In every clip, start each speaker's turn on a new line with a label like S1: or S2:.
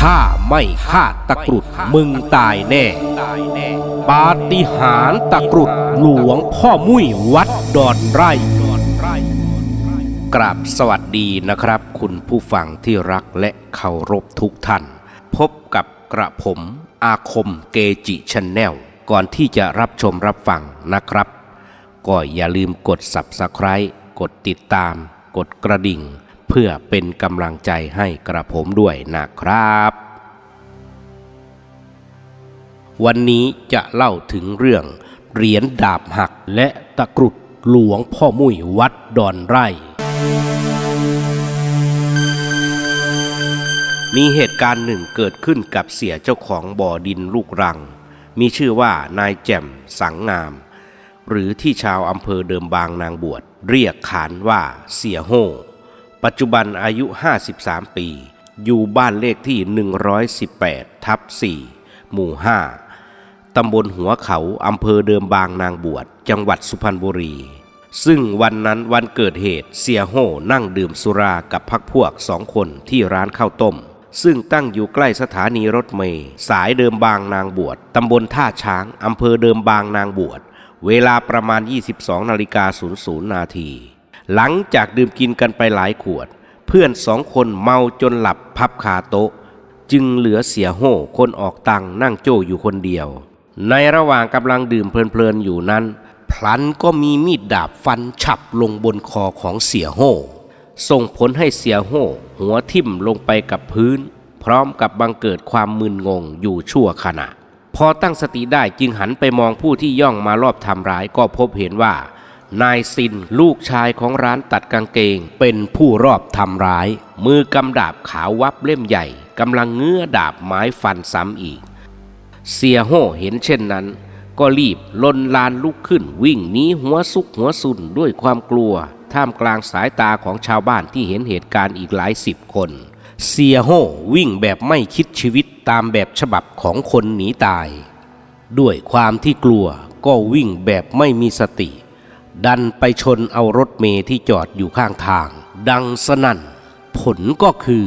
S1: ถ้าไม่ฆ่าตะกรุดมึงตายแน่ ปาฏิหาริย์ตะกรุดหลวงพ่อมุ้ยวัดดอนไร่ กราบสวัสดีนะครับ คุณผู้ฟังที่รักและเคารพทุกท่าน พบกับกระผมอาคมเกจิชนแนลก่อนที่จะรับชมรับฟังนะครับ ก็อย่าลืมกด Subscribe กดติดตาม กดกระดิ่ง เพื่อเป็นกำลังใจให้กระผมด้วยนะครับ วันนี้จะเล่าถึงเรื่อง เหรียญดาบหักและตะกรุดหลวงพ่อมุ้ยวัดดอนไร่ มีเหตุการณ์หนึ่งเกิดขึ้นกับเสียเจ้าของบ่อดินลูกรัง มีชื่อว่านายแจ่มสังงาม หรือที่ชาวอำเภอเดิมบางนางบวชเรียกขานว่าเสียโฮ ปัจจุบันอายุ 53 ปี อยู่บ้านเลขที่ 118 ทับ 4 หมู่ 5 ตำบลหัวเขา อำเภอเดิมบางนางบวช จังหวัดสุพรรณบุรี ซึ่งวันนั้นวันเกิดเหตุเสียโฮนั่งดื่มสุรากับพักพวกสองคนที่ร้านข้าวต้ม ซึ่งตั้งอยู่ใกล้สถานีรถเมล์สายเดิมบางนางบวช ตำบลท่าช้าง อำเภอเดิมบางนางบวช เวลาประมาณ 22นาฬิกา00นาที หลังจากดื่มกินกันไปหลายขวด เพื่อนสองคนเมาจนหลับพับคาโต๊ะ จึงเหลือเสียโห่คนออกตังนั่งโจ้อยู่คนเดียว ในระหว่างกำลังดื่มเพลินๆอยู่นั้น พลันก็มีมีดดาบฟันฉับลงบนคอของเสียโห่ส่งผลให้เสียโห่หัวทิ่มลงไปกับพื้น พร้อมกับบังเกิดความมึนงงอยู่ชั่วขณะ พอตั้งสติได้จึงหันไปมองผู้ที่ย่องมารอบทำร้ายก็พบเห็นว่า นายซินลูกชายของร้านตัดกางเกง เป็นผู้รอบทำร้าย มือกำดาบขาววับเล่มใหญ่กำลังเงื้อดาบไม้ฟันซ้ำอีก เสียโห่เห็นเช่นนั้น ก็รีบลนลานลุกขึ้นวิ่งหนีหัวซุกหัวซุนด้วยความกลัว ท่ามกลางสายตาของชาวบ้านที่เห็นเหตุการณ์อีกหลายสิบคน เสียโห่วิ่งแบบไม่คิดชีวิตตามแบบฉบับของคนหนีตาย ด้วยความที่กลัวก็วิ่งแบบไม่มีสติ ดันไปชนเอารถเมย์ที่จอดอยู่ข้างทาง ดังสนั่น ผลก็คือ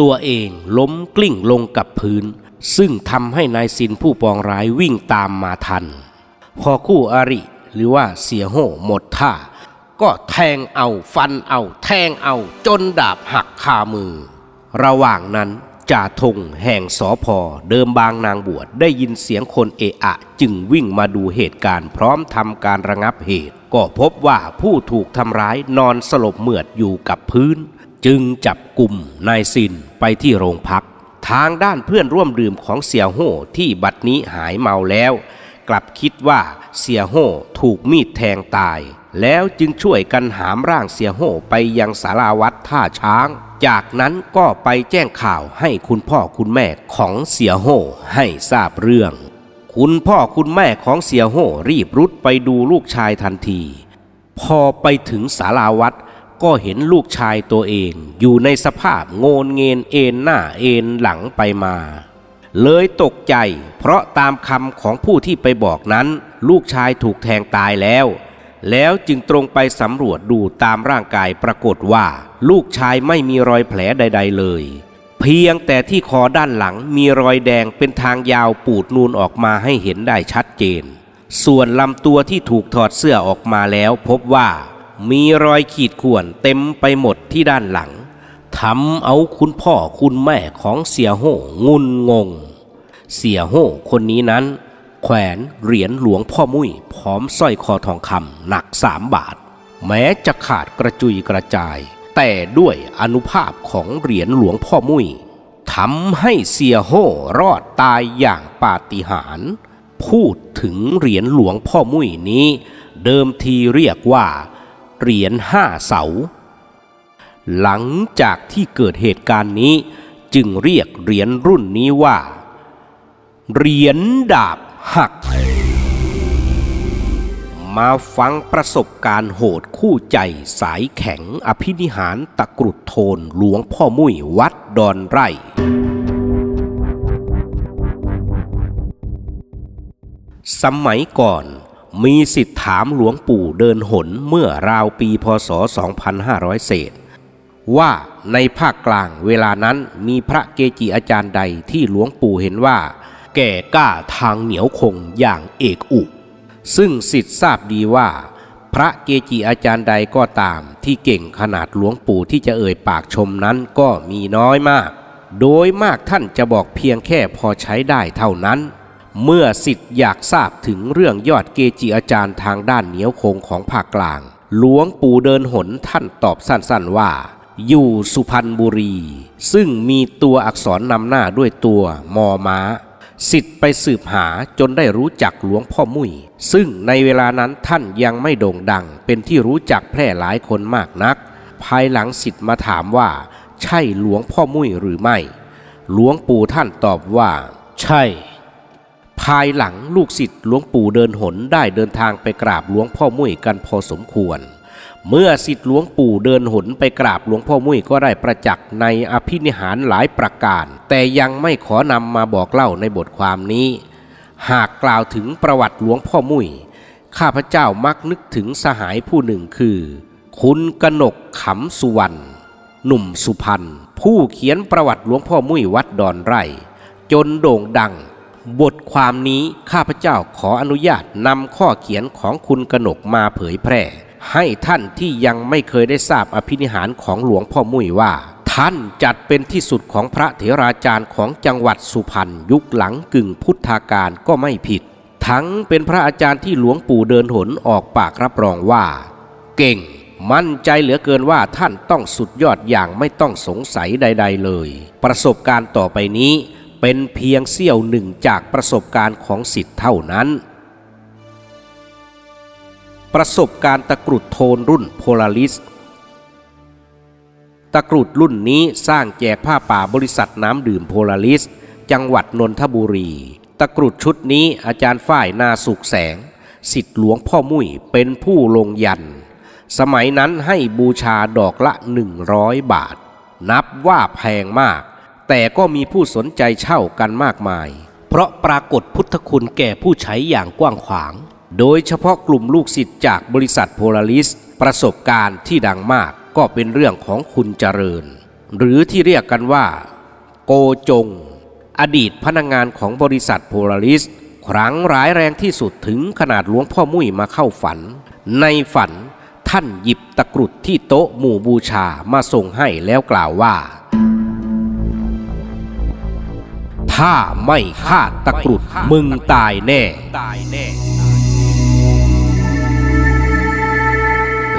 S1: ตัวเองล้มกลิ้งลงกับพื้น ซึ่งทำให้นายสินผู้ปองร้ายวิ่งตามมาทัน พอคู่อริหรือว่าเสียโห่หมดท่า ก็แทงเอาฟันเอา แทงเอาจนดาบหักคามือ ระหว่างนั้น จ่าธงแห่งสอพอเดิมบางนางบวชได้ยินเสียงคนเอะอะ จึงวิ่งมาดูเหตุการณ์พร้อมทำการระงับเหตุ ก็พบว่าผู้ถูกทำร้ายนอนสลบเหมือดอยู่กับพื้น จึงจับกลุ่มนายซินไปที่โรงพัก ทางด้านเพื่อนร่วมดื่มของเสียโห่ที่บัดนี้หายเมาแล้ว กลับคิดว่าเสียโห่ถูกมีดแทงตาย แล้วจึงช่วยกันหามร่างเสียโห่ไปยังสาราวัดท่าช้าง จากนั้นก็ไปแจ้งข่าวให้คุณพ่อคุณแม่ของเสียโห่ให้ทราบเรื่อง คุณพ่อคุณแม่ของเสียโห่รีบรุดไปดูลูกชายทันที พอไปถึงศาลาวัดก็เห็นลูกชายตัวเอง อยู่ในสภาพโงนเงนเอ็นหน้าเอ็นหลังไปมา เลยตกใจเพราะตามคำของผู้ที่ไปบอกนั้น ลูกชายถูกแทงตายแล้ว แล้วจึงตรงไปสำรวจดูตามร่างกายปรากฏว่า ลูกชายไม่มีรอยแผลใด ๆ เลย เพียงแต่ที่คอด้านหลังมีรอยแดงเป็นทางยาวปูดนูนออกมาให้เห็นได้ชัดเจน ส่วนลำตัวที่ถูกถอดเสื้อออกมาแล้วพบว่า มีรอยขีดข่วนเต็มไปหมดที่ด้านหลังทำเอาคุณพ่อคุณแม่ของเสียโห่งุนงง เสียโห่คนนี้นั้น แขวนเหรียญหลวงพ่อมุ้ยพร้อมสร้อยคอทองคำหนักสามบาท แม้จะขาดกระจุยกระจาย แต่ด้วยอนุภาพของเหรียญหลวงพ่อมุ้ยทำให้เสียโห่รอดตายอย่างปาฏิหาริย์พูดถึงเหรียญหลวงพ่อมุ้ยนี้ เดิมทีเรียกว่า เหรียญห้าเสา หลังจากที่เกิดเหตุการณ์นี้ จึงเรียกเหรียญรุ่นนี้ว่า เหรียญดาบ หัก มาฟังประสบการณ์โหดคู่ใจสายแข็งอภินิหารตะกรุดโทนหลวงพ่อมุ้ยวัดดอนไร่ สมัยก่อนมีสิทธิถามหลวงปู่เดินหนเมื่อราวปีพศ 2500 เศษ ว่าในภาคกลางเวลานั้นมีพระเกจิอาจารย์ใดที่หลวงปู่เห็นว่า แก่กล้าทางเหนียวคงอย่างเอกอุ ซึ่งสิทธิ์ทราบดีว่า พระเกจิอาจารย์ใดก็ตามที่เก่งขนาดหลวงปู่ที่จะเอ่ยปากชมนั้นก็มีน้อยมาก โดยมากท่านจะบอกเพียงแค่พอใช้ได้เท่านั้น เมื่อสิทธิ์อยากทราบถึงเรื่องยอดเกจิอาจารย์ทางด้านเหนียวคงของภาคกลาง หลวงปู่เดินหนท่านตอบสั้นๆว่าอยู่สุพรรณบุรี ซึ่งมีตัวอักษรนำหน้าด้วยตัวมอม้า สิทธิ์ไปสืบหาจนได้รู้จักหลวงพ่อมุ้ยซึ่งในเวลานั้นท่านยังไม่โด่งดัง เป็นที่รู้จักแพร่หลายคนมากนัก ภายหลังสิทธิ์มาถามว่า ใช่หลวงพ่อมุ้ยหรือไม่ หลวงปู่ท่านตอบว่า ใช่ ภายหลังลูกศิษย์หลวงปู่เดินหนได้เดินทางไปกราบหลวงพ่อมุ้ยกันพอสมควร เมื่อศิษย์หลวงปู่เดินหนไปกราบหลวงพ่อมุ้ยก็ได้ประจักษ์ในอภินิหารหลายประการ แต่ยังไม่ขอนำมาบอกเล่าในบทความนี้ หากกล่าวถึงประวัติหลวงพ่อมุ้ยข้าพเจ้ามักนึกถึงสหายผู้หนึ่งคือ คุณกนกขำสุวรรณหนุ่มสุพรรณผู้เขียนประวัติหลวงพ่อมุ้ยวัดดอนไร่ จนโด่งดัง บทความนี้ข้าพเจ้าขออนุญาตนำข้อเขียนของคุณกนกมาเผยแพร่ ให้ท่านที่ยังไม่เคยได้ทราบอภินิหารของหลวงพ่อมุ้ยว่า ท่านจัดเป็นที่สุดของพระเถราจารย์ของจังหวัดสุพรรณยุคหลังกึ่งพุทธาการก็ไม่ผิด ทั้งเป็นพระอาจารย์ที่หลวงปู่เดินหนออกปากรับรองว่า เก่ง มั่นใจเหลือเกินว่าท่านต้องสุดยอดอย่างไม่ต้องสงสัยใด ๆ เลย ประสบการณ์ต่อไปนี้เป็นเพียงเสี้ยวหนึ่งจากประสบการณ์ของสิทธิ์เท่านั้น ประสบการณ์ตะกรุดโทนรุ่นโพลาริสตะกรุดรุ่นนี้สร้างแจกผ้าป่าบริษัทน้ำดื่มโพลาริส จังหวัดนนทบุรี ตะกรุดชุดนี้อาจารย์ฝ้ายนาสุขแสง สิทธิหลวงพ่อมุ้ยเป็นผู้ลงยัน สมัยนั้นให้บูชาดอกละ 100 บาท นับว่าแพงมาก แต่ก็มีผู้สนใจเช่ากันมากมาย เพราะปรากฏพุทธคุณแก่ผู้ใช้อย่างกว้างขวาง โดยเฉพาะกลุ่มลูกศิษย์จากบริษัทโพลาริส ประสบการณ์ที่ดังมากก็เป็นเรื่องของคุณเจริญ หรือที่เรียกกันว่า โกจง อดีตพนักงงานของบริษัทโพลาริส ครั้งร้ายแรงที่สุดถึงขนาดหลวงพ่อมุ้ยมาเข้าฝัน ในฝันท่านหยิบตะกรุดที่โต๊ะหมู่บูชามาส่งให้แล้วกล่าวว่า ถ้าไม่คาตะกรุดมึงตายแน่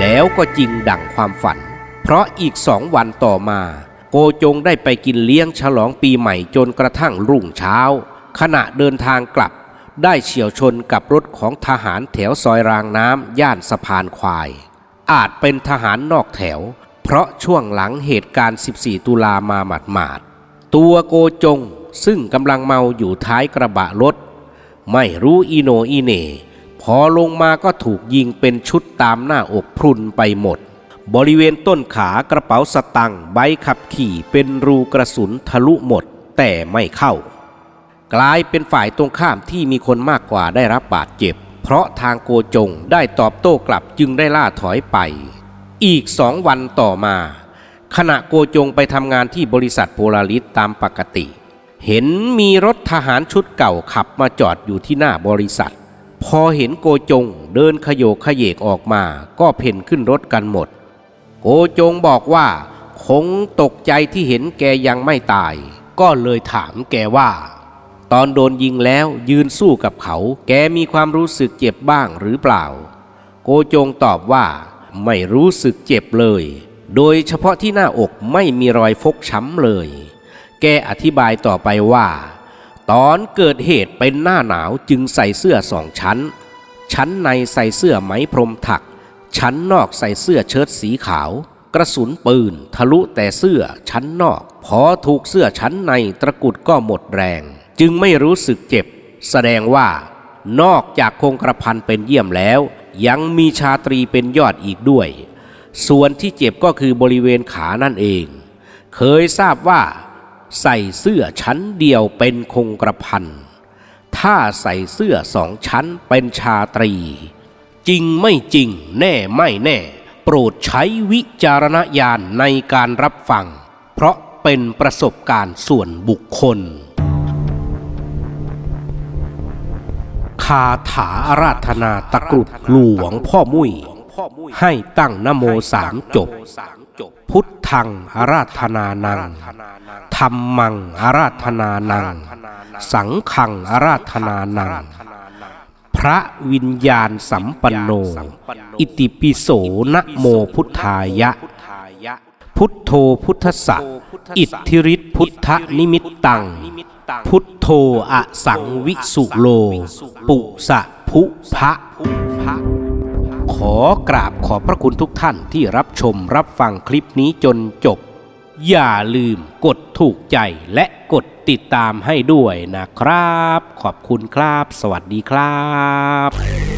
S1: แล้วก็จริงดั่งความฝัน เพราะอีกสองวันต่อมา โกจงได้ไปกินเลี้ยงฉลองปีใหม่จนกระทั่งรุ่งเช้า ขณะเดินทางกลับ ได้เฉียวชนกับรถของทหารแถวซอยรางน้ำย่านสะพานควาย อาจเป็นทหารนอกแถว เพราะช่วงหลังเหตุการณ์ 14 ตุลามาหมาดๆตัวโกจงซึ่งกำลังเมาอยู่ท้ายกระบะรถ ไม่รู้อีโนอีเน่ อลงมาก็ถูกยิงเป็นชุดตามหน้าอกพรุนไปหมด บริเวณต้นขากระเป๋าสตังค์ใบขับขี่เป็นรูกระสุนทะลุหมด แต่ไม่เข้า กลายเป็นฝ่ายตรงข้ามที่มีคนมากกว่าได้รับบาดเจ็บ เพราะทางโกจงได้ตอบโต้กลับจึงได้ล่าถอยไป อีกสองวันต่อมา ขณะโกจงไปทำงานที่บริษัทโพลาริสตามปกติ เห็นมีรถทหารชุดเก่าขับมาจอดอยู่ที่หน้าบริษัท พอเห็นโกจงเดินขยโยกขยเยกออกมา ก็เพ่นขึ้นรถกันหมด โกจงบอกว่า คงตกใจที่เห็นแกยังไม่ตาย ก็เลยถามแกว่า ตอนโดนยิงแล้วยืนสู้กับเขา แกมีความรู้สึกเจ็บบ้างหรือเปล่า โกจงตอบว่า ไม่รู้สึกเจ็บเลย โดยเฉพาะที่หน้าอกไม่มีรอยฟกช้ำเลย แกอธิบายต่อไปว่า ตอนเกิดเหตุเป็นหน้าหนาวจึงใส่เสื้อสองชั้น ชั้นในใส่เสื้อไหมพรมถัก ชั้นนอกใส่เสื้อเชิ้ตสีขาว กระสุนปืน ทะลุแต่เสื้อชั้นนอก พอถูกเสื้อชั้นในตะกุดก็หมดแรง จึงไม่รู้สึกเจ็บ แสดงว่า นอกจากคงกระพันเป็นเยี่ยมแล้ว ยังมีชาตรีเป็นยอดอีกด้วย ส่วนที่เจ็บก็คือบริเวณขานั่นเอง เคยทราบว่า ใส่เสื้อชั้นเดียวเป็นคงกระพัน ถ้าใส่เสื้อสองชั้นเป็นชาตรี จริงไม่จริงแน่ไม่แน่ โปรดใช้วิจารณญาณในการรับฟัง เพราะเป็นประสบการณ์ส่วนบุคคล คาถาอาราธนาตะกรุดหลวงพ่อมุ้ยให้ตั้งนโมสามจบ พุทธังอาราธนานังธรรมังอาราธนานัง สังขังอาราธนานัง พระวิญญาณสัมปันโน อิติปิโสนะโมพุทธายะ พุทโธพุทธสสะอิทธิฤทธิพุทธนิมิตตัง พุทโธอสังวิสุโล ปุสะภุพะ ขอกราบขอบพระคุณทุกท่านที่รับชมรับฟังคลิปนี้จนจบ อย่าลืมกดถูกใจและกดติดตามให้ด้วยนะครับ ขอบคุณครับ สวัสดีครับ